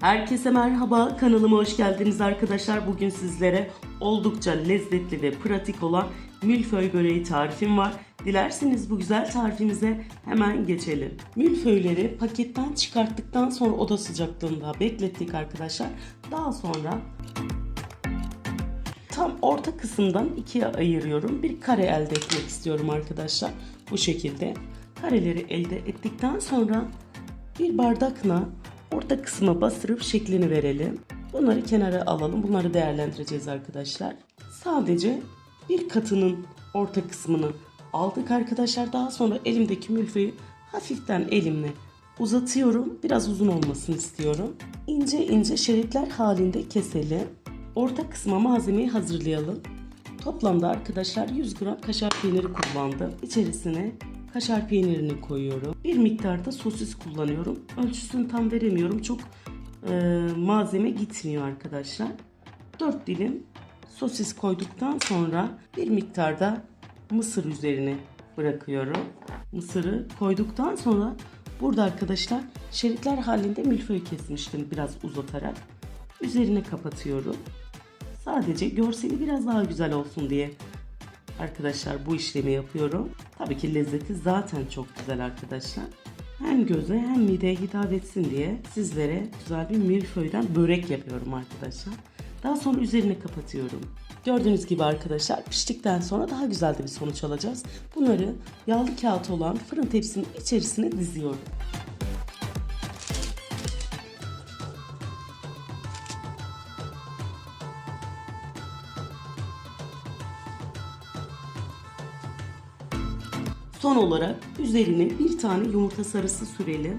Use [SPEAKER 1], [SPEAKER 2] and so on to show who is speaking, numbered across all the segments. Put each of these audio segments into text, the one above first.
[SPEAKER 1] Herkese merhaba, kanalıma hoş geldiniz arkadaşlar. Bugün sizlere oldukça lezzetli ve pratik olan milföy böreği tarifim var. Dilerseniz bu güzel tarifimize hemen geçelim. Milföyleri paketten çıkarttıktan sonra oda sıcaklığında beklettik arkadaşlar. Daha sonra tam orta kısımdan ikiye ayırıyorum. Bir kare elde etmek istiyorum arkadaşlar. Bu şekilde. Kareleri elde ettikten sonra bir bardakla orta kısma bastırıp şeklini verelim. Bunları kenara alalım. Bunları değerlendireceğiz arkadaşlar. Sadece bir katının orta kısmını aldık arkadaşlar. Daha sonra elimdeki mülfeyi hafiften elimle uzatıyorum. Biraz uzun olmasını istiyorum. İnce ince şeritler halinde keselim. Orta kısma malzemeyi hazırlayalım. Toplamda arkadaşlar 100 gram kaşar peyniri kullandım. İçerisine kaşar peynirini koyuyorum. Bir miktarda sosis kullanıyorum. Ölçüsünü tam veremiyorum. Çok e, malzeme gitmiyor arkadaşlar. 4 dilim sosis koyduktan sonra bir miktarda mısır üzerine bırakıyorum. Mısırı koyduktan sonra burada arkadaşlar şeritler halinde milföy kesmiştim biraz uzatarak. Üzerine kapatıyorum. Sadece görseli biraz daha güzel olsun diye arkadaşlar bu işlemi yapıyorum. Tabii ki lezzeti zaten çok güzel arkadaşlar. Hem göze hem mideye hitap etsin diye sizlere güzel bir milföyden börek yapıyorum arkadaşlar. Daha sonra üzerine kapatıyorum. Gördüğünüz gibi arkadaşlar piştikten sonra daha güzel de bir sonuç alacağız. Bunları yağlı kağıt olan fırın tepsinin içerisine diziyorum. Son olarak üzerine bir tane yumurta sarısı sürelim.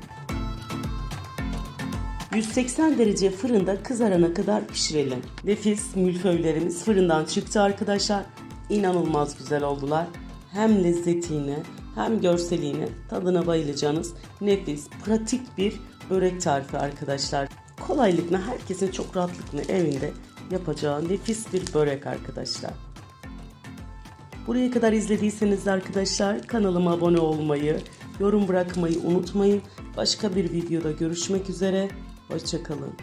[SPEAKER 1] 180 derece fırında kızarana kadar pişirelim. Nefis milföylerimiz fırından çıktı arkadaşlar. İnanılmaz güzel oldular. Hem lezzetine hem görseliğine tadına bayılacağınız nefis, pratik bir börek tarifi arkadaşlar. Kolaylıkla herkesin çok rahatlıkla evinde yapacağı nefis bir börek arkadaşlar. Buraya kadar izlediyseniz arkadaşlar kanalıma abone olmayı, yorum bırakmayı unutmayın. Başka bir videoda görüşmek üzere. Hoşçakalın.